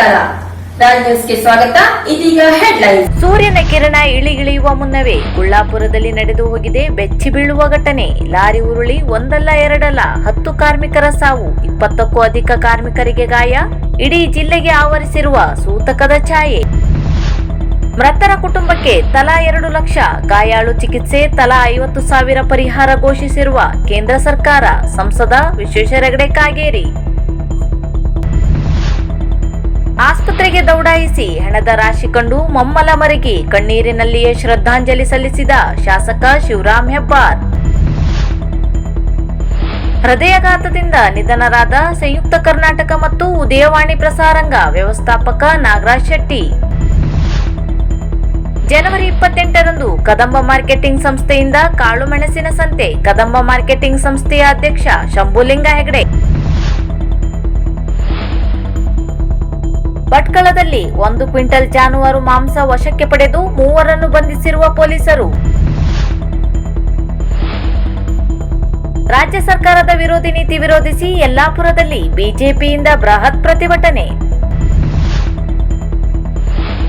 ನಮಸ್ಕಾರ. ಸ್ವಾಗತ. ಇದೀಗ ಹೆಡ್ಲೈನ್ ಸೂರ್ಯನ ಕಿರಣ ಇಳಿಗಿಳಿಯುವ ಮುನ್ನವೇ ಕುಳ್ಳಾಪುರದಲ್ಲಿ ನಡೆದು ಹೋಗಿದೆ ಬೆಚ್ಚಿ ಬೀಳುವ ಘಟನೆ. ಲಾರಿ ಉರುಳಿ ಒಂದಲ್ಲ ಎರಡಲ್ಲ ಹತ್ತು ಕಾರ್ಮಿಕರ ಸಾವು. ಇಪ್ಪತ್ತಕ್ಕೂ ಅಧಿಕ ಕಾರ್ಮಿಕರಿಗೆ ಗಾಯ. ಇಡೀ ಜಿಲ್ಲೆಗೆ ಆವರಿಸಿರುವ ಸೂತಕದ ಛಾಯೆ. ಮೃತರ ಕುಟುಂಬಕ್ಕೆ ತಲಾ ಎರಡು ಲಕ್ಷ. ಗಾಯಾಳು ಚಿಕಿತ್ಸೆ, ತಲಾ ಐವತ್ತು ಸಾವಿರ ಪರಿಹಾರ ಘೋಷಿಸಿರುವ ಕೇಂದ್ರ ಸರ್ಕಾರ. ಸಂಸದ ವಿಶ್ವೇಶ್ವರ ಹೆಗಡೆ ಕಾಗೇರಿ. ಆಸ್ಪತ್ರೆಗೆ ದೌಡಾಯಿಸಿ ಹಣದ ರಾಶಿ ಕಂಡು ಮೊಮ್ಮಲ ಮರಗಿ ಕಣ್ಣೀರಿನಲ್ಲಿಯೇ ಶ್ರದ್ಧಾಂಜಲಿ ಸಲ್ಲಿಸಿದ ಶಾಸಕ ಶಿವರಾಮ್ ಹೆಬ್ಬಾರ್. ಹೃದಯಾಘಾತದಿಂದ ನಿಧನರಾದ ಸಂಯುಕ್ತ ಕರ್ನಾಟಕ ಮತ್ತು ಉದಯವಾಣಿ ಪ್ರಸಾರಂಗ ವ್ಯವಸ್ಥಾಪಕ ನಾಗರಾಜ್ ಶೆಟ್ಟಿ. ಜನವರಿ ಇಪ್ಪತ್ತೆಂಟರಂದು ಕದಂಬ ಮಾರ್ಕೆಟಿಂಗ್ ಸಂಸ್ಥೆಯಿಂದ ಕಾಳುಮೆಣಸಿನ ಸಂತೆ ಕದಂಬ ಮಾರ್ಕೆಟಿಂಗ್ ಸಂಸ್ಥೆಯ ಅಧ್ಯಕ್ಷ ಶಂಭುಲಿಂಗ ಹೆಗಡೆ. ಭಟ್ಕಳದಲ್ಲಿ ಒಂದು ಕ್ವಿಂಟಲ್ ಜಾನುವಾರು ಮಾಂಸ ವಶಕ್ಕೆ ಪಡೆದು ಮೂವರನ್ನು ಬಂಧಿಸಿರುವ ಪೊಲೀಸರು. ರಾಜ್ಯ ಸರ್ಕಾರದ ವಿರೋಧಿ ನೀತಿ ವಿರೋಧಿಸಿ ಯಲ್ಲಾಪುರದಲ್ಲಿ ಬಿಜೆಪಿಯಿಂದ ಬೃಹತ್ ಪ್ರತಿಭಟನೆ.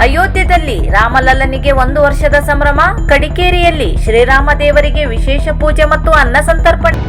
ಅಯೋಧ್ಯೆಯಲ್ಲಿ ರಾಮಲಲ್ಲನಿಗೆ ಒಂದು ವರ್ಷದ ಸಂಭ್ರಮ, ಕಡಿಕೇರಿಯಲ್ಲಿ ಶ್ರೀರಾಮ ದೇವರಿಗೆ ವಿಶೇಷ ಪೂಜೆ ಮತ್ತು ಅನ್ನ ಸಂತರ್ಪಣೆ.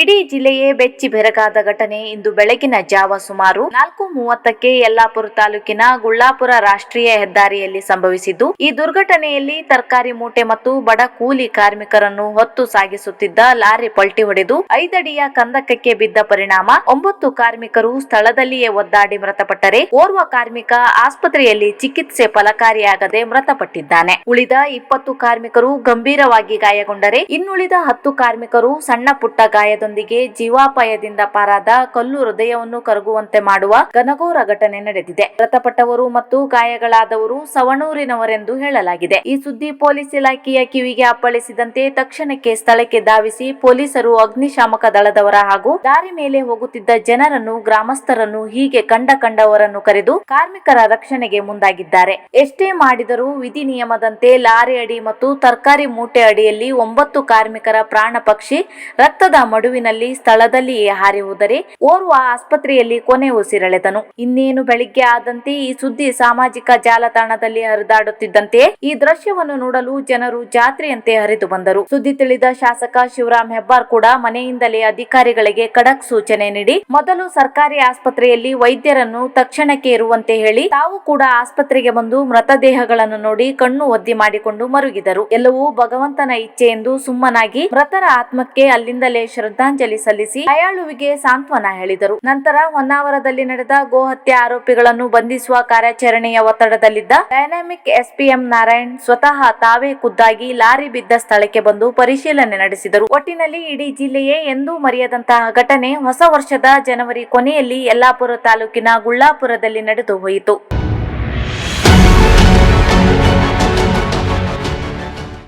ಇಡೀ ಜಿಲ್ಲೆಯೇ ಬೆಚ್ಚಿ ಬೆರಗಾದ ಘಟನೆ. ಇಂದು ಬೆಳಗಿನ ಜಾವ ಸುಮಾರು ನಾಲ್ಕು ಮೂವತ್ತಕ್ಕೆ ಯಲ್ಲಾಪುರ ತಾಲೂಕಿನ ಗುಳ್ಳಾಪುರ ರಾಷ್ಟ್ರೀಯ ಹೆದ್ದಾರಿಯಲ್ಲಿ ಸಂಭವಿಸಿದ್ದು, ಈ ದುರ್ಘಟನೆಯಲ್ಲಿ ತರಕಾರಿ ಮೂಟೆ ಮತ್ತು ಬಡ ಕೂಲಿ ಕಾರ್ಮಿಕರನ್ನು ಹೊತ್ತು ಸಾಗಿಸುತ್ತಿದ್ದ ಲಾರಿ ಪಲ್ಟಿ ಹೊಡೆದು ಐದಡಿಯ ಕಂದಕಕ್ಕೆ ಬಿದ್ದ ಪರಿಣಾಮ. ಒಂಬತ್ತು ಕಾರ್ಮಿಕರು ಸ್ಥಳದಲ್ಲಿಯೇ ಒದ್ದಾಡಿ ಮೃತಪಟ್ಟರೆ, ಓರ್ವ ಕಾರ್ಮಿಕ ಆಸ್ಪತ್ರೆಯಲ್ಲಿ ಚಿಕಿತ್ಸೆ ಫಲಕಾರಿಯಾಗದೆ ಮೃತಪಟ್ಟಿದ್ದಾನೆ. ಉಳಿದ ಇಪ್ಪತ್ತು ಕಾರ್ಮಿಕರು ಗಂಭೀರವಾಗಿ ಗಾಯಗೊಂಡರೆ, ಇನ್ನುಳಿದ ಹತ್ತು ಕಾರ್ಮಿಕರು ಸಣ್ಣ ಪುಟ್ಟ ಗಾಯದೊಂದಿಗೆ ಜೀವಾಪಾಯದಿಂದ ಪಾರಾದ ಕಲ್ಲು ಹೃದಯವನ್ನು ಕರಗುವಂತೆ ಮಾಡುವ ಘನಘೋರ ಘಟನೆ ನಡೆದಿದೆ. ಮೃತಪಟ್ಟವರು ಮತ್ತು ಗಾಯಗಳಾದವರು ಸವಣೂರಿನವರೆಂದು ಹೇಳಲಾಗಿದೆ. ಈ ಸುದ್ದಿ ಪೊಲೀಸ್ ಇಲಾಖೆಯ ಕಿವಿಗೆ ಅಪ್ಪಳಿಸಿದಂತೆ ತಕ್ಷಣಕ್ಕೆ ಸ್ಥಳಕ್ಕೆ ಧಾವಿಸಿ ಪೊಲೀಸರು ಅಗ್ನಿಶಾಮಕ ದಳದವರ ಹಾಗೂ ದಾರಿ ಮೇಲೆ ಹೋಗುತ್ತಿದ್ದ ಜನರನ್ನು, ಗ್ರಾಮಸ್ಥರನ್ನು ಹೀಗೆ ಕಂಡ ಕಂಡವರನ್ನು ಕರೆದು ಕಾರ್ಮಿಕರ ರಕ್ಷಣೆಗೆ ಮುಂದಾಗಿದ್ದಾರೆ. ಎಷ್ಟೇ ಮಾಡಿದರೂ ವಿಧಿ ನಿಯಮದಂತೆ ಲಾರಿ ಅಡಿ ಮತ್ತು ತರಕಾರಿ ಮೂಟೆ ಅಡಿಯಲ್ಲಿ ಒಂಬತ್ತು ಕಾರ್ಮಿಕರ ಪ್ರಾಣ ಪಕ್ಷಿ ರಕ್ತದ ಮಡುವಿನಲ್ಲಿ ಸ್ಥಳದಲ್ಲಿಯೇ ಹಾರಿ ಹೋದರೆ ಓರ್ವ ಆಸ್ಪತ್ರೆಯಲ್ಲಿ ಕೊನೆ ಉಸಿರೆಳೆದನು. ಇನ್ನೇನು ಬೆಳಿಗ್ಗೆ ಆದಂತೆ ಈ ಸುದ್ದಿ ಸಾಮಾಜಿಕ ಜಾಲತಾಣದಲ್ಲಿ ಹರಿದಾಡುತ್ತಿದ್ದಂತೆ ಈ ದೃಶ್ಯವನ್ನು ನೋಡಲು ಜನರು ಜಾತ್ರೆಯಂತೆ ಹರಿದು ಬಂದರು. ಸುದ್ದಿ ತಿಳಿದ ಶಾಸಕ ಶಿವರಾಮ್ ಹೆಬ್ಬಾರ್ ಕೂಡ ಮನೆಯಿಂದಲೇ ಅಧಿಕಾರಿಗಳಿಗೆ ಖಡಕ್ ಸೂಚನೆ ನೀಡಿ, ಮೊದಲು ಸರ್ಕಾರಿ ಆಸ್ಪತ್ರೆಯಲ್ಲಿ ವೈದ್ಯರನ್ನು ತಕ್ಷಣಕ್ಕೆ ಇರುವಂತೆ ಹೇಳಿ, ತಾವು ಕೂಡ ಆಸ್ಪತ್ರೆಗೆ ಬಂದು ಮೃತದೇಹಗಳನ್ನು ನೋಡಿ ಕಣ್ಣು ಒದ್ದಿ ಮಾಡಿಕೊಂಡು ಮರುಗಿದರು. ಎಲ್ಲವೂ ಭಗವಂತನ ಇಚ್ಛೆ ಎಂದು ಸುಮ್ಮನಾಗಿ ಮೃತರ ಆತ್ಮಕ್ಕೆ ಅಲ್ಲಿಂದಲೇ ಶ್ರದ್ಧಾಂಜಲಿ ಸಲ್ಲಿಸಿ ಅಯಾಳುವಿಗೆ ಸಾಂತ್ವನ ಹೇಳಿದರು. ನಂತರ ಹೊನ್ನಾವರದಲ್ಲಿ ನಡೆದ ಗೋಹತ್ಯೆ ಆರೋಪಿಗಳನ್ನು ಬಂಧಿಸುವ ಕಾರ್ಯಾಚರಣೆಯ ಒತ್ತಡದಲ್ಲಿದ್ದ ಡೈನಾಮಿಕ್ ಎಸ್ಪಿಎಂ ನಾರಾಯಣ್ ಸ್ವತಃ ತಾವೇ ಖುದ್ದಾಗಿ ಲಾರಿ ಬಿದ್ದ ಸ್ಥಳಕ್ಕೆ ಬಂದು ಪರಿಶೀಲನೆ ನಡೆಸಿದರು. ಒಟ್ಟಿನಲ್ಲಿ ಇಡೀ ಜಿಲ್ಲೆಯೇ ಎಂದೂ ಮರೆಯದಂತಹ ಘಟನೆ ಹೊಸ ವರ್ಷದ ಜನವರಿ ಕೊನೆಯಲ್ಲಿ ಯಲ್ಲಾಪುರ ತಾಲೂಕಿನ ಗುಳ್ಳಾಪುರದಲ್ಲಿ ನಡೆದು ಹೋಯಿತು.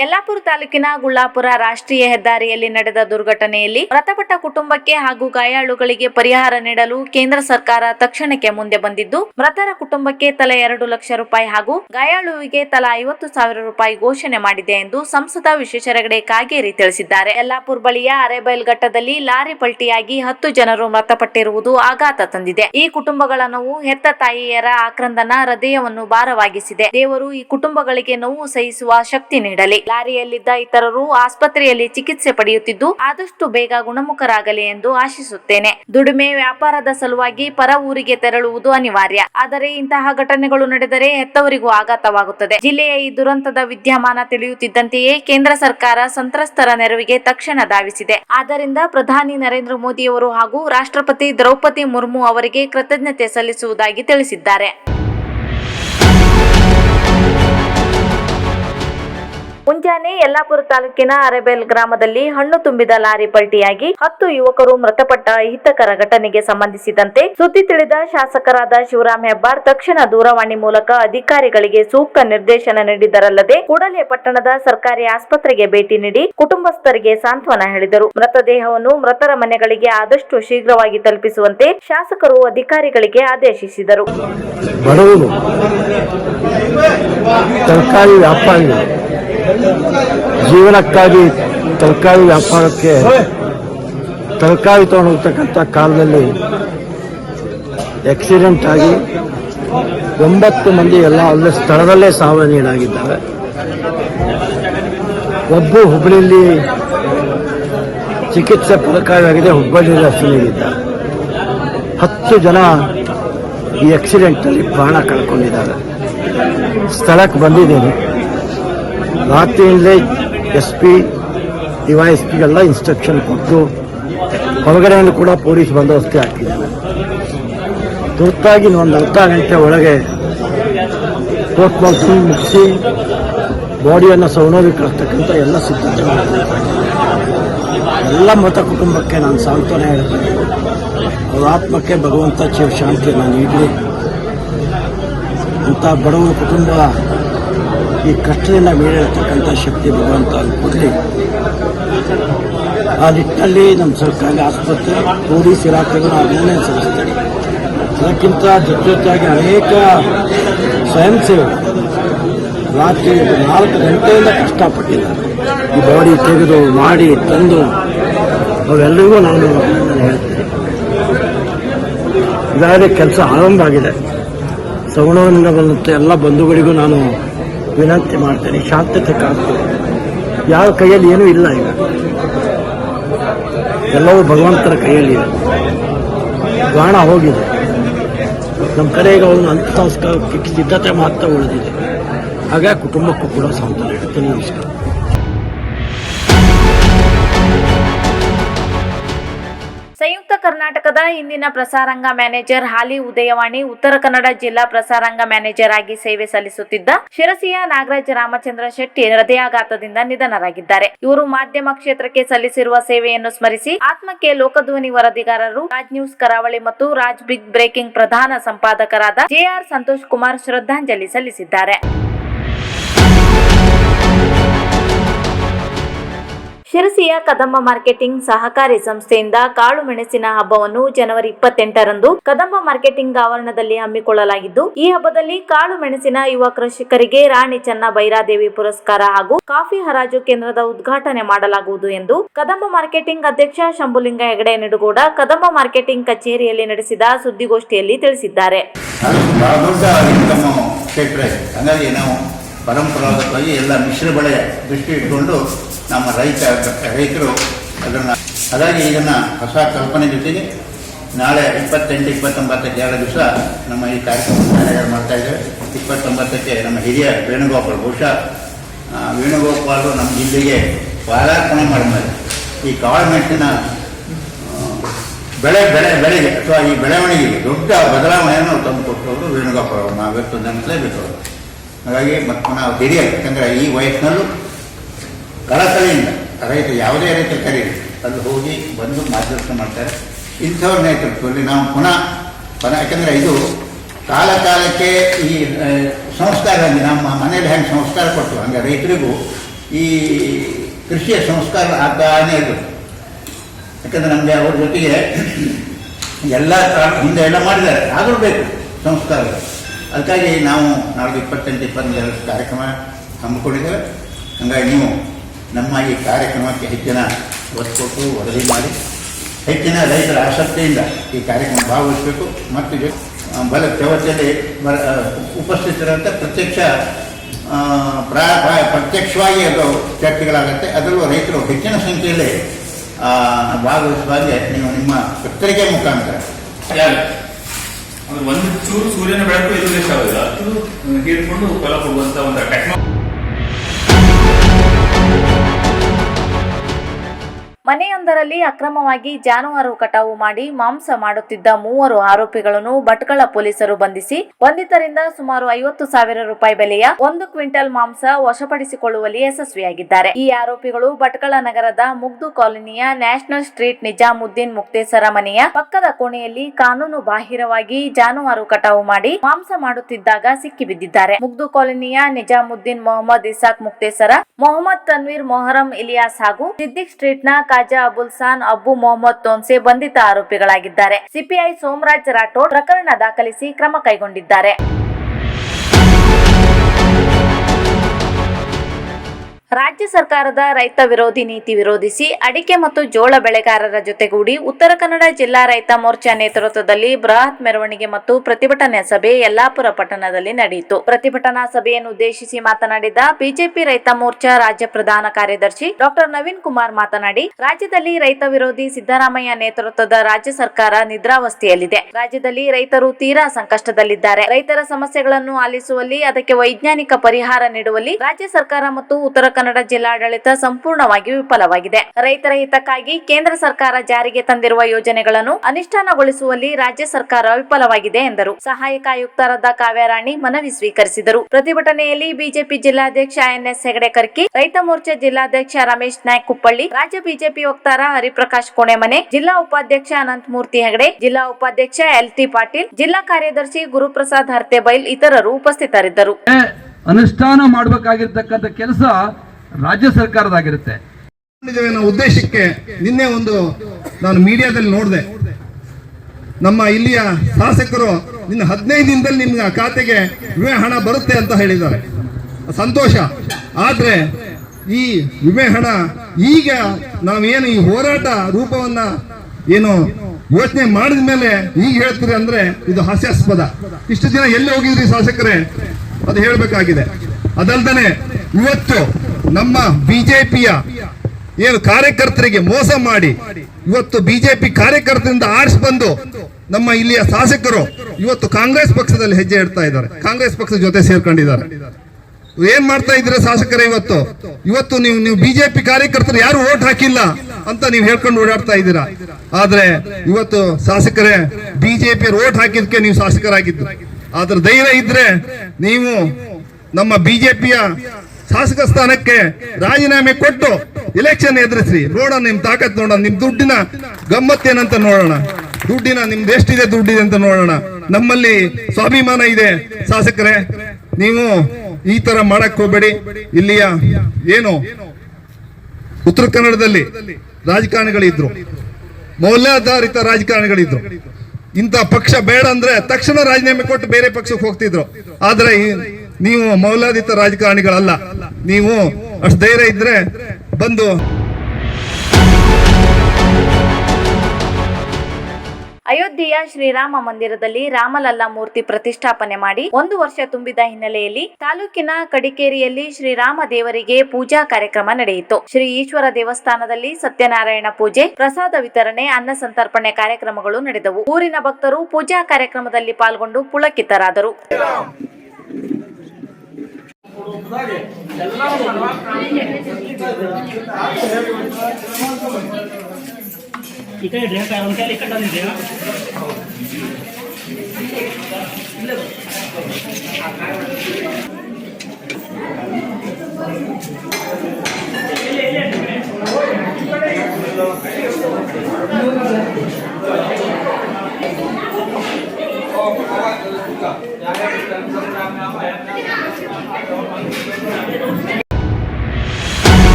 ಯಲ್ಲಾಪುರ ತಾಲೂಕಿನ ಗುಳ್ಳಾಪುರ ರಾಷ್ಟ್ರೀಯ ಹೆದ್ದಾರಿಯಲ್ಲಿ ನಡೆದ ದುರ್ಘಟನೆಯಲ್ಲಿ ಮೃತಪಟ್ಟ ಕುಟುಂಬಕ್ಕೆ ಹಾಗೂ ಗಾಯಾಳುಗಳಿಗೆ ಪರಿಹಾರ ನೀಡಲು ಕೇಂದ್ರ ಸರ್ಕಾರ ತಕ್ಷಣಕ್ಕೆ ಮುಂದೆ ಬಂದಿದ್ದು, ಮೃತರ ಕುಟುಂಬಕ್ಕೆ ತಲಾ ಎರಡು ಲಕ್ಷ ರೂಪಾಯಿ ಹಾಗೂ ಗಾಯಾಳುವಿಗೆ ತಲಾ ಐವತ್ತು ಸಾವಿರ ರೂಪಾಯಿ ಘೋಷಣೆ ಮಾಡಿದೆ ಎಂದು ಸಂಸದ ವಿಶ್ವೇಶ್ವರಗಡೆ ಕಾಗೇರಿ ತಿಳಿಸಿದ್ದಾರೆ. ಯಲ್ಲಾಪುರ ಬಳಿಯ ಅರೆಬೈಲ್ ಘಟ್ಟದಲ್ಲಿ ಲಾರಿ ಪಲ್ಟಿಯಾಗಿ ಹತ್ತು ಜನರು ಮೃತಪಟ್ಟಿರುವುದು ಆಘಾತ ತಂದಿದೆ. ಈ ಕುಟುಂಬಗಳ ನೋವು ಹೆತ್ತ ತಾಯಿಯರ ಆಕ್ರಂದನ ಹೃದಯವನ್ನು ಭಾರವಾಗಿಸಿದೆ. ದೇವರು ಈ ಕುಟುಂಬಗಳಿಗೆ ನೋವು ಸಹಿಸುವ ಶಕ್ತಿ ನೀಡಲಿ. ಲಾರಿಯಲ್ಲಿದ್ದ ಇತರರು ಆಸ್ಪತ್ರೆಯಲ್ಲಿ ಚಿಕಿತ್ಸೆ ಪಡೆಯುತ್ತಿದ್ದು ಆದಷ್ಟು ಬೇಗ ಗುಣಮುಖರಾಗಲಿ ಎಂದು ಆಶಿಸುತ್ತೇನೆ. ದುಡಿಮೆ ವ್ಯಾಪಾರದ ಸಲುವಾಗಿ ಪರ ಊರಿಗೆ ತೆರಳುವುದು ಅನಿವಾರ್ಯ. ಆದರೆ ಇಂತಹ ಘಟನೆಗಳು ನಡೆದರೆ ಹೆತ್ತವರಿಗೂ ಆಘಾತವಾಗುತ್ತದೆ. ಜಿಲ್ಲೆಯ ಈ ದುರಂತದ ವಿದ್ಯಮಾನ ತಿಳಿಯುತ್ತಿದ್ದಂತೆಯೇ ಕೇಂದ್ರ ಸರ್ಕಾರ ಸಂತ್ರಸ್ತರ ನೆರವಿಗೆ ತಕ್ಷಣ ಧಾವಿಸಿದೆ. ಆದ್ದರಿಂದ ಪ್ರಧಾನಿ ನರೇಂದ್ರ ಮೋದಿಯವರು ಹಾಗೂ ರಾಷ್ಟ್ರಪತಿ ದ್ರೌಪದಿ ಮುರ್ಮು ಅವರಿಗೆ ಕೃತಜ್ಞತೆ ಸಲ್ಲಿಸುವುದಾಗಿ ತಿಳಿಸಿದ್ದಾರೆ. ಮುಂಜಾನೆ ಯಲ್ಲಾಪುರ ತಾಲೂಕಿನ ಅರೆಬೆಲ್ ಗ್ರಾಮದಲ್ಲಿ ಹಣ್ಣು ತುಂಬಿದ ಲಾರಿ ಪಲ್ಟಿಯಾಗಿ ಹತ್ತು ಯುವಕರು ಮೃತಪಟ್ಟ ಅಹಿತಕರ ಘಟನೆಗೆ ಸಂಬಂಧಿಸಿದಂತೆ ಸುದ್ದಿ ತಿಳಿದ ಶಾಸಕರಾದ ಶಿವರಾಮ್ ಹೆಬ್ಬಾರ್, ತಕ್ಷಣ ದೂರವಾಣಿ ಮೂಲಕ ಅಧಿಕಾರಿಗಳಿಗೆ ಸೂಕ್ತ ನಿರ್ದೇಶನ ನೀಡಿದರಲ್ಲದೆ ಕೂಡಲೇ ಪಟ್ಟಣದ ಸರ್ಕಾರಿ ಆಸ್ಪತ್ರೆಗೆ ಭೇಟಿ ನೀಡಿ ಕುಟುಂಬಸ್ಥರಿಗೆ ಸಾಂತ್ವನ ಹೇಳಿದರು. ಮೃತದೇಹವನ್ನು ಮೃತರ ಮನೆಗಳಿಗೆ ಆದಷ್ಟು ಶೀಘ್ರವಾಗಿ ತಲುಪಿಸುವಂತೆ ಶಾಸಕರು ಅಧಿಕಾರಿಗಳಿಗೆ ಆದೇಶಿಸಿದರು. ತರಕಾರಿ ವ್ಯಾಪಾರಿ ಜೀವನಕ್ಕಾಗಿ ತರಕಾರಿ ವ್ಯಾಪಾರಕ್ಕೆ ತರಕಾರಿ ತಗೊಂಡು ಹೋಗ್ತಕ್ಕಂಥ ಕಾಲದಲ್ಲಿ ಆಕ್ಸಿಡೆಂಟ್ ಆಗಿ ಒಂಬತ್ತು ಮಂದಿ ಎಲ್ಲ ಅಲ್ಲೇ ಸ್ಥಳದಲ್ಲೇ ಸಾವನ್ನೀಡಾಗಿದ್ದಾರೆ. ಒಬ್ಬ ಹುಬ್ಬಳ್ಳಿಯಲ್ಲಿ ಚಿಕಿತ್ಸೆ ಫಲಕಾರಿಯಾಗಿದೆ ಹುಬ್ಬಳ್ಳಿಯಲ್ಲಿ ನೀಡಿದ್ದಾರೆ ಹತ್ತು ಜನ ಈ ಆಕ್ಸಿಡೆಂಟಲ್ಲಿ ಪ್ರಾಣ ಕಳ್ಕೊಂಡಿದ್ದಾರೆ. ಸ್ಥಳಕ್ಕೆ ಬಂದಿದ್ದೇನೆ. ರಾತ್ರಿಯಿಂದಲೇ ಎಸ್ ಪಿ ಡಿವೈಎಸ್ ಪಿಗೆಲ್ಲ ಇನ್ಸ್ಟ್ರಕ್ಷನ್ ಕೊಟ್ಟು ಹೊರಗಡೆಯನ್ನು ಕೂಡ ಪೊಲೀಸ್ ಬಂದೋಬಸ್ತಿ ಹಾಕಿದ್ದಾರೆ. ತುರ್ತಾಗಿ ಒಂದು ಅರ್ಧ ಗಂಟೆ ಒಳಗೆ ಪೋಸ್ಟ್ ಬಾಕ್ಸಿಂಗ್ ಮುಗಿಸಿ ಬಾಡಿಯನ್ನು ಸೌಣೋಗಿ ಕಳಿಸ್ತಕ್ಕಂಥ ಎಲ್ಲ ಸಿದ್ಧತೆ. ಎಲ್ಲ ಮತ ಕುಟುಂಬಕ್ಕೆ ನಾನು ಸಾಂತ್ವನ ಹೇಳ್ತೇನೆ. ಅವ್ರ ಆತ್ಮಕ್ಕೆ ಭಗವಂತ ಶಿವಶಾಂತಿಯನ್ನು ನೀಡಿ. ನೀಡಲಿ ಅಂಥ ಬಡವರ ಕುಟುಂಬ ಈ ಕಷ್ಟದಿಂದ ಮೇಲಿರ್ತಕ್ಕಂಥ ಶಕ್ತಿ ಭಗವಂತ ಕೊಡಲಿ ಆ ನಿಟ್ಟಿನಲ್ಲಿ ನಮ್ಮ ಸರ್ಕಾರಿ ಆಸ್ಪತ್ರೆ, ಪೊಲೀಸ್ ಇಲಾಖೆಗಳು ಅದನ್ನೇ ಸಲ್ಲಿಸ್ತಾರೆ. ಅದಕ್ಕಿಂತ ಜೊತೆ ಜೊತೆಯಾಗಿ ಅನೇಕ ಸ್ವಯಂ ಸೇವಕರು ರಾತ್ರಿ ನಾಲ್ಕು ಗಂಟೆಯಿಂದ ಕಷ್ಟಪಟ್ಟಿದ್ದಾರೆ. ಈ ಬಾಡಿ ತೆಗೆದು ಮಾಡಿ ತಂದು ಅವೆಲ್ಲರಿಗೂ ನಾನು ಹೇಳ್ತೇನೆ. ಈಗಾಗಲೇ ಕೆಲಸ ಆರಂಭ ಆಗಿದೆ. ಸಗುಣದಿಂದ ಬಂದಂತೆ ಎಲ್ಲ ಬಂಧುಗಳಿಗೂ ನಾನು ವಿನಂತಿ ಮಾಡ್ತೇನೆ, ಶಾಂತತೆ ಕಾಕು ಯಾರ ಕೈಯಲ್ಲಿ ಏನೂ ಇಲ್ಲ ಈಗ. ಎಲ್ಲವೂ ಭಗವಂತನ ಕೈಯಲ್ಲಿ ಇದೆ. ಹೋಗಿದೆ. ನಮ್ಮ ಕಡೆಗೆ ಅವನು ಅಂತ್ಯ ಸಂಸ್ಕಾರಕ್ಕೆ ಸಿದ್ಧತೆ ಮಾತ್ರ ಉಳಿದಿದೆ. ಹಾಗಾಗಿ ಕುಟುಂಬಕ್ಕೂ ಕೂಡ ಸಾಂತ್ವನ ಹೇಳ್ತೇನೆ ನಮಸ್ಕಾರ. ಕರ್ನಾಟಕದ ಇಂದಿನ ಪ್ರಸಾರಾಂಗ ಮ್ಯಾನೇಜರ್ ಹಾಲಿ ಉದಯವಾಣಿ ಉತ್ತರ ಕನ್ನಡ ಜಿಲ್ಲಾ ಪ್ರಸಾರಾಂಗ ಮ್ಯಾನೇಜರ್ ಆಗಿ ಸೇವೆ ಸಲ್ಲಿಸುತ್ತಿದ್ದ ಶಿರಸಿಯ ನಾಗರಾಜ್ ರಾಮಚಂದ್ರ ಶೆಟ್ಟಿ ಹೃದಯಾಘಾತದಿಂದ ನಿಧನರಾಗಿದ್ದಾರೆ. ಇವರು ಮಾಧ್ಯಮ ಕ್ಷೇತ್ರಕ್ಕೆ ಸಲ್ಲಿಸಿರುವ ಸೇವೆಯನ್ನು ಸ್ಮರಿಸಿ ಆತ್ಮಕ್ಕೆ ಲೋಕಧ್ವನಿ ವರದಿಗಾರರು ರಾಜ್ ನ್ಯೂಸ್ ಕರಾವಳಿ ಮತ್ತು ರಾಜ್ ಬಿಗ್ ಬ್ರೇಕಿಂಗ್ ಪ್ರಧಾನ ಸಂಪಾದಕರಾದ ಜೆಆರ್ ಸಂತೋಷ್ ಕುಮಾರ್ ಶ್ರದ್ಧಾಂಜಲಿ ಸಲ್ಲಿಸಿದ್ದಾರೆ. ಶಿರಸಿಯ ಕದಂಬ ಮಾರ್ಕೆಟಿಂಗ್ ಸಹಕಾರಿ ಸಂಸ್ಥೆಯಿಂದ ಕಾಳು ಮೆಣಸಿನ ಹಬ್ಬವನ್ನು ಜನವರಿ ಇಪ್ಪತ್ತೆಂಟರಂದು ಕದಂಬ ಮಾರ್ಕೆಟಿಂಗ್ ಆವರಣದಲ್ಲಿ ಹಮ್ಮಿಕೊಳ್ಳಲಾಗಿದ್ದು, ಈ ಹಬ್ಬದಲ್ಲಿ ಕಾಳು ಮೆಣಸಿನ ಯುವ ಕೃಷಿಕರಿಗೆ ರಾಣಿ ಚೆನ್ನ ಬೈರಾದೇವಿ ಪುರಸ್ಕಾರ ಹಾಗೂ ಕಾಫಿ ಹರಾಜು ಕೇಂದ್ರದ ಉದ್ಘಾಟನೆ ಮಾಡಲಾಗುವುದು ಎಂದು ಕದಂಬ ಮಾರ್ಕೆಟಿಂಗ್ ಅಧ್ಯಕ್ಷ ಶಂಭುಲಿಂಗ ಹೆಗಡೆ ನಿಡುಗೋಡ ಕದಂಬ ಮಾರ್ಕೆಟಿಂಗ್ ಕಚೇರಿಯಲ್ಲಿ ನಡೆಸಿದ ಸುದ್ದಿಗೋಷ್ಠಿಯಲ್ಲಿ ತಿಳಿಸಿದ್ದಾರೆ. ಪರಂಪರಾಗತವಾಗಿ ಎಲ್ಲ ಮಿಶ್ರ ಬೆಳೆ ದೃಷ್ಟಿ ಇಟ್ಕೊಂಡು ನಮ್ಮ ರೈತ, ರೈತರು ಅದನ್ನು ಹಾಗಾಗಿ ಇದನ್ನು ಹೊಸ ಕಲ್ಪನೆ ಜೊತೆಗೆ ನಾಳೆ ಇಪ್ಪತ್ತೆಂಟು, ಇಪ್ಪತ್ತೊಂಬತ್ತಕ್ಕೆ ಎರಡು ದಿವಸ ನಮ್ಮ ಈ ಕಾರ್ಯಕ್ರಮ ಮಾಡ್ತಾ ಇದ್ದೇವೆ ಇಪ್ಪತ್ತೊಂಬತ್ತಕ್ಕೆ ನಮ್ಮ ಹಿರಿಯ ವೇಣುಗೋಪಾಲ್, ಬಹುಶಃ ವೇಣುಗೋಪಾಲ್ ನಮ್ಮ ಜಿಲ್ಲೆಗೆ ಪಾದಾರ್ಪಣೆ ಮಾಡಿದ್ದಾರೆ. ಈ ಕಾಳುಮೆಣಸಿನ ಬೆಳೆ ಬೆಳೆ, ಬೆಳೆಗೆ ಅಥವಾ ಈ ಬೆಳವಣಿಗೆಗೆ ದೊಡ್ಡ ಬದಲಾವಣೆಯನ್ನು ತಂದು ಕೊಟ್ಟವರು ವೇಣುಗೋಪಾಲ್ ಅವರು. ನೆನಪಲೇಬೇಕು ಅವರು. ಹಾಗಾಗಿ ಮತ್ತು ನಾವು ಹಿರಿಯರು ಯಾಕಂದರೆ ಈ ವಯಸ್ಸಿನಲ್ಲೂ ಕಳಕಳಿಯಿಂದ ರೈತ ಯಾವುದೇ ರೈತ ಕರೀರಿ ಅಲ್ಲಿ ಹೋಗಿ ಬಂದು ಮಾರ್ಗದರ್ಶನ ಮಾಡ್ತಾರೆ ಇಂಥವ್ರ ನೇತೃತ್ವದಲ್ಲಿ ನಾವು ಪುನಃ ಪುನಃ ಯಾಕಂದರೆ ಇದು ಕಾಲ ಕಾಲಕ್ಕೆ ಈ ಸಂಸ್ಕಾರ ನಮ್ಮ ಮನೆಯಲ್ಲಿ ಹೆಂಗೆ ಸಂಸ್ಕಾರ ಕೊಟ್ಟು ಹಂಗೆ ರೈತರಿಗೂ ಈ ಕೃಷಿಯ ಸಂಸ್ಕಾರ ಆಗ್ತಾನೇ ಇರಬೇಕು ಯಾಕಂದ್ರೆ ನಮಗೆ ಅವ್ರ ಜೊತೆಗೆ ಎಲ್ಲ ಹಿಂದೆ ಎಲ್ಲ ಮಾಡಿದ್ದಾರೆ ಆದರೂ ಬೇಕು ಸಂಸ್ಕಾರ ಅದಕ್ಕಾಗಿ ನಾವು ನಾಳೆ ಇಪ್ಪತ್ತೆಂಟು ಇಪ್ಪತ್ತೆರಡು ಕಾರ್ಯಕ್ರಮ ಹಮ್ಮಿಕೊಂಡಿದ್ದೇವೆ ಹಾಗಾಗಿ ನೀವು ನಮ್ಮ ಈ ಕಾರ್ಯಕ್ರಮಕ್ಕೆ ಹೆಚ್ಚಿನ ಒತ್ತು ಕೊಟ್ಟು ವರದಿ ಮಾಡಿ, ಹೆಚ್ಚಿನ ರೈತರ ಆಸಕ್ತಿಯಿಂದ ಈ ಕಾರ್ಯಕ್ರಮ ಭಾಗವಹಿಸಬೇಕು ಮತ್ತು ಬಲ ಚವತಿಯಲ್ಲಿ ಬರ ಉಪಸ್ಥಿತರಂತೆ ಪ್ರತ್ಯಕ್ಷ ಪ್ರಾ- ಪ್ರಾ- ಪ್ರತ್ಯಕ್ಷವಾಗಿ ಅದು ಚರ್ಚೆಗಳಾಗುತ್ತೆ. ಅದರಲ್ಲೂ ರೈತರು ಹೆಚ್ಚಿನ ಸಂಖ್ಯೆಯಲ್ಲಿ ಭಾಗವಹಿಸುವ ಹಾಗೆ ನೀವು ನಿಮ್ಮ ಪತ್ರಿಕೆ ಮುಖಾಂತರ? ಒಂದು ಚೂರು ಸೂರ್ಯನ ಬೆಳಕು ಆಗೋದಿಲ್ಲ. ಅದು ಹೀರ್ಕೊಂಡು ಫಲ ಕೊಡುವಂತ ಒಂದು ಟೆಕ್ನಾಲಜಿ ಮನೆಯೊಂದರಲ್ಲಿ ಅಕ್ರಮವಾಗಿ ಜಾನುವಾರು ಕಟಾವು ಮಾಡಿ ಮಾಂಸ ಮಾಡುತ್ತಿದ್ದ ಮೂವರು ಆರೋಪಿಗಳನ್ನು ಭಟ್ಕಳ ಪೊಲೀಸರು ಬಂಧಿಸಿ, ಬಂಧಿತರಿಂದ ಸುಮಾರು ಐವತ್ತು ಸಾವಿರ ರೂಪಾಯಿ ಬೆಲೆಯ ಒಂದು ಕ್ವಿಂಟಲ್ ಮಾಂಸ ವಶಪಡಿಸಿಕೊಳ್ಳುವಲ್ಲಿ ಯಶಸ್ವಿಯಾಗಿದ್ದಾರೆ. ಈ ಆರೋಪಿಗಳು ಭಟ್ಕಳ ನಗರದ ಮುಗ್ದು ಕಾಲೋನಿಯ ನ್ಯಾಷನಲ್ ಸ್ಟ್ರೀಟ್ ನಿಜಾಮುದ್ದೀನ್ ಮುಕ್ತೇಸರ ಮನೆಯ ಪಕ್ಕದ ಕೋಣೆಯಲ್ಲಿ ಕಾನೂನು ಬಾಹಿರವಾಗಿ ಜಾನುವಾರು ಕಟಾವು ಮಾಡಿ ಮಾಂಸ ಮಾಡುತ್ತಿದ್ದಾಗ ಸಿಕ್ಕಿಬಿದ್ದಿದ್ದಾರೆ. ಮುಗ್ದು ಕಾಲೋನಿಯ ನಿಜಾಮುದ್ದೀನ್ ಮೊಹಮ್ಮದ್ ಇಸಾಕ್ ಮುಕ್ತೇಸರ, ಮೊಹಮ್ಮದ್ ತನ್ವೀರ್ ಮೊಹರಂ ಇಲಿಯಾಸ್ ಹಾಗೂ ಸಿದ್ದಿಕ್ ಸ್ಟ್ರೀಟ್ನ ಕಾಜಾ ಅಬುಲ್ ಸಾನ್, ಅಬ್ಬು ಮೊಹಮ್ಮದ್ ತೋನ್ಸೆ ಬಂಧಿತ ಆರೋಪಿಗಳಾಗಿದ್ದಾರೆ. ಸಿಪಿಐ ಸೋಮರಾಜ್ ರಾಠೋಡ್ ಪ್ರಕರಣ ದಾಖಲಿಸಿ ಕ್ರಮ ಕೈಗೊಂಡಿದ್ದಾರೆ. ರಾಜ್ಯ ಸರ್ಕಾರದ ರೈತ ವಿರೋಧಿ ನೀತಿ ವಿರೋಧಿಸಿ ಅಡಿಕೆ ಮತ್ತು ಜೋಳ ಬೆಳೆಗಾರರ ಜೊತೆಗೂಡಿ ಉತ್ತರ ಕನ್ನಡ ಜಿಲ್ಲಾ ರೈತ ಮೋರ್ಚಾ ನೇತೃತ್ವದಲ್ಲಿ ಬೃಹತ್ ಮೆರವಣಿಗೆ ಮತ್ತು ಪ್ರತಿಭಟನೆ ಸಭೆ ಯಲ್ಲಾಪುರ ಪಟ್ಟಣದಲ್ಲಿ ನಡೆಯಿತು. ಪ್ರತಿಭಟನಾ ಸಭೆಯನ್ನು ಉದ್ದೇಶಿಸಿ ಮಾತನಾಡಿದ ಬಿಜೆಪಿ ರೈತ ಮೋರ್ಚಾ ರಾಜ್ಯ ಪ್ರಧಾನ ಕಾರ್ಯದರ್ಶಿ ಡಾಕ್ಟರ್ ನವೀನ್ ಕುಮಾರ್ ಮಾತನಾಡಿ, ರಾಜ್ಯದಲ್ಲಿ ರೈತ ವಿರೋಧಿ ಸಿದ್ದರಾಮಯ್ಯ ನೇತೃತ್ವದ ರಾಜ್ಯ ಸರ್ಕಾರ ನಿದ್ರಾವಸ್ಥೆಯಲ್ಲಿದೆ. ರಾಜ್ಯದಲ್ಲಿ ರೈತರು ತೀರಾ ಸಂಕಷ್ಟದಲ್ಲಿದ್ದಾರೆ. ರೈತರ ಸಮಸ್ಯೆಗಳನ್ನು ಆಲಿಸುವಲ್ಲಿ, ಅದಕ್ಕೆ ವೈಜ್ಞಾನಿಕ ಪರಿಹಾರ ನೀಡುವಲ್ಲಿ ರಾಜ್ಯ ಸರ್ಕಾರ ಮತ್ತು ಉತ್ತರ ಕನ್ನಡ ಜಿಲ್ಲಾಡಳಿತ ಸಂಪೂರ್ಣವಾಗಿ ವಿಫಲವಾಗಿದೆ. ರೈತರ ಹಿತಕ್ಕಾಗಿ ಕೇಂದ್ರ ಸರ್ಕಾರ ಜಾರಿಗೆ ತಂದಿರುವ ಯೋಜನೆಗಳನ್ನು ಅನುಷ್ಠಾನಗೊಳಿಸುವಲ್ಲಿ ರಾಜ್ಯ ಸರ್ಕಾರ ವಿಫಲವಾಗಿದೆ ಎಂದರು. ಸಹಾಯಕ ಆಯುಕ್ತರಾದ ಕಾವ್ಯರಾಣಿ ಮನವಿ ಸ್ವೀಕರಿಸಿದರು. ಪ್ರತಿಭಟನೆಯಲ್ಲಿ ಬಿಜೆಪಿ ಜಿಲ್ಲಾಧ್ಯಕ್ಷ ಎನ್ಎಸ್ ಹೆಗಡೆ ಕರ್ಕಿ ರೈತ ಮೋರ್ಚಾ ಜಿಲ್ಲಾಧ್ಯಕ್ಷ ರಮೇಶ್ ನಾಯ್ಕ ಕುಪ್ಪಳ್ಳಿ, ರಾಜ್ಯ ಬಿಜೆಪಿ ವಕ್ತಾರ ಹರಿಪ್ರಕಾಶ್ ಕೋಣೆಮನೆ, ಜಿಲ್ಲಾ ಉಪಾಧ್ಯಕ್ಷ ಅನಂತಮೂರ್ತಿ ಹೆಗಡೆ, ಜಿಲ್ಲಾ ಉಪಾಧ್ಯಕ್ಷ ಎಲ್ ಟಿ ಪಾಟೀಲ್, ಜಿಲ್ಲಾ ಕಾರ್ಯದರ್ಶಿ ಗುರುಪ್ರಸಾದ್ ಹರ್ತೆಬೈಲ್ ಇತರರು ಉಪಸ್ಥಿತರಿದ್ದರು. ಅನುಷ್ಠಾನ ಮಾಡಬೇಕಾಗಿರ್ತಕ್ಕಂಥ ಕೆಲಸ ರಾಜ್ಯ ಸರ್ಕಾರದಾಗಿರುತ್ತೆ. ಉದ್ದೇಶಕ್ಕೆ ನಿನ್ನೆ ಒಂದು ನಾನು ಮೀಡಿಯಾದಲ್ಲಿ ನೋಡಿದೆ. ನಮ್ಮ ಇಲ್ಲಿಯ ಶಾಸಕರು ನಿನ್ನ ಹದಿನೈದು ದಿನದಲ್ಲಿ ನಿಮ್ಗೆ ಖಾತೆಗೆ ವಿಮೆ ಹಣ ಬರುತ್ತೆ ಅಂತ ಹೇಳಿದ್ದಾರೆ. ಸಂತೋಷ. ಆದ್ರೆ ಈ ವಿಮೆ ಹಣ ಈಗ ನಾವೇನು ಈ ಹೋರಾಟ ರೂಪವನ್ನ ಏನು ಯೋಚನೆ ಮಾಡಿದ ಮೇಲೆ ಈಗ ಹೇಳ್ತೀರಿ ಅಂದ್ರೆ ಇದು ಹಾಸ್ಯಾಸ್ಪದ. ಇಷ್ಟು ದಿನ ಎಲ್ಲಿ ಹೋಗಿದ್ರಿ ಶಾಸಕರೇ? ಅದು ಹೇಳಬೇಕಾಗಿದೆ. ಅದಲ್ದನೆ ಇವತ್ತು ನಮ್ಮ ಬಿಜೆಪಿಯ ಏನು ಕಾರ್ಯಕರ್ತರಿಗೆ ಮೋಸ ಮಾಡಿ, ಇವತ್ತು ಬಿಜೆಪಿ ಕಾರ್ಯಕರ್ತರಿಂದ ಆರಿಸಿ ಬಂದು ನಮ್ಮ ಇಲ್ಲಿಯ ಶಾಸಕರು ಇವತ್ತು ಕಾಂಗ್ರೆಸ್ ಪಕ್ಷದಲ್ಲಿ ಹೆಜ್ಜೆ ಇಡ್ತಾ ಇದ್ದಾರೆ. ಕಾಂಗ್ರೆಸ್ ಪಕ್ಷದ ಜೊತೆ ಸೇರ್ಕೊಂಡಿದ್ದಾರೆ. ಏನ್ ಮಾಡ್ತಾ ಇದ್ದೀರಾ ಶಾಸಕರೇ ಇವತ್ತು? ಇವತ್ತು ನೀವು ನೀವು ಬಿಜೆಪಿ ಕಾರ್ಯಕರ್ತರು ಯಾರು ಓಟ್ ಹಾಕಿಲ್ಲ ಅಂತ ನೀವು ಹೇಳ್ಕೊಂಡು ಓಡಾಡ್ತಾ ಇದ್ದೀರಾ? ಆದ್ರೆ ಇವತ್ತು ಶಾಸಕರೇ ಬಿಜೆಪಿ ಓಟ್ ಹಾಕಿದ್ಕೆ ನೀವು ಶಾಸಕರಾಗಿದ್ದು. ಆದ್ರೆ ಧೈರ್ಯ ಇದ್ರೆ ನೀವು ನಮ್ಮ ಬಿಜೆಪಿಯ ಶಾಸಕ ಸ್ಥಾನಕ್ಕೆ ರಾಜೀನಾಮೆ ಕೊಟ್ಟು ಎಲೆಕ್ಷನ್ ಎದುರಿಸ್ರಿ. ನೋಡೋಣ ನಿಮ್ ತಾಕತ್, ನೋಡೋಣ ನಿಮ್ ದುಡ್ಡಿನ ಗಮ್ಮತ್ತೇನಂತ ನೋಡೋಣ. ದುಡ್ಡಿನ ನಿಮ್ದು ಎಷ್ಟಿದೆ, ದುಡ್ಡಿದೆ ಅಂತ ನೋಡೋಣ. ನಮ್ಮಲ್ಲಿ ಸ್ವಾಭಿಮಾನ ಇದೆ. ಶಾಸಕರೇ, ನೀವು ಈ ತರ ಮಾಡಕ್ ಹೋಗ್ಬೇಡಿ. ಇಲ್ಲಿಯ ಏನು? ಉತ್ತರ ಕನ್ನಡದಲ್ಲಿ ರಾಜಕಾರಣಿಗಳಿದ್ರು. ಮೌಲ್ಯಾಧಾರಿತ ರಾಜಕಾರಣಿಗಳಿದ್ರು. ಇಂಥ ಪಕ್ಷ ಬೇಡ ಅಂದ್ರೆ ತಕ್ಷಣ ರಾಜೀನಾಮೆ ಕೊಟ್ಟು ಬೇರೆ ಪಕ್ಷಕ್ಕೆ ಹೋಗ್ತಿದ್ರು. ಆದ್ರೆ ನೀವು ಮೌಲ್ಯಾಧಿತ ರಾಜಕಾರಣಿಗಳಲ್ಲ. ನೀವು ಅಷ್ಟು ಧೈರ್ಯ ಇದ್ರೆ ಬಂದು. ಅಯೋಧ್ಯೆಯ ಶ್ರೀರಾಮ ಮಂದಿರದಲ್ಲಿ ರಾಮಲಲ್ಲಾ ಮೂರ್ತಿ ಪ್ರತಿಷ್ಠಾಪನೆ ಮಾಡಿ ಒಂದು ವರ್ಷ ತುಂಬಿದ ಹಿನ್ನೆಲೆಯಲ್ಲಿ ತಾಲೂಕಿನ ಕಡಿಕೇರಿಯಲ್ಲಿ ಶ್ರೀರಾಮ ದೇವರಿಗೆ ಪೂಜಾ ಕಾರ್ಯಕ್ರಮ ನಡೆಯಿತು. ಶ್ರೀ ಈಶ್ವರ ದೇವಸ್ಥಾನದಲ್ಲಿ ಸತ್ಯನಾರಾಯಣ ಪೂಜೆ, ಪ್ರಸಾದ ವಿತರಣೆ, ಅನ್ನ ಸಂತರ್ಪಣೆ ಕಾರ್ಯಕ್ರಮಗಳು ನಡೆದವು. ಊರಿನ ಭಕ್ತರು ಪೂಜಾ ಕಾರ್ಯಕ್ರಮದಲ್ಲಿ ಪಾಲ್ಗೊಂಡು ಪುಳಕಿತರಾದರು. ఇక్కడ డ్రైవ్ వంకాయలు ఇక్కడ ఉంది డ్రైవ్ లేదు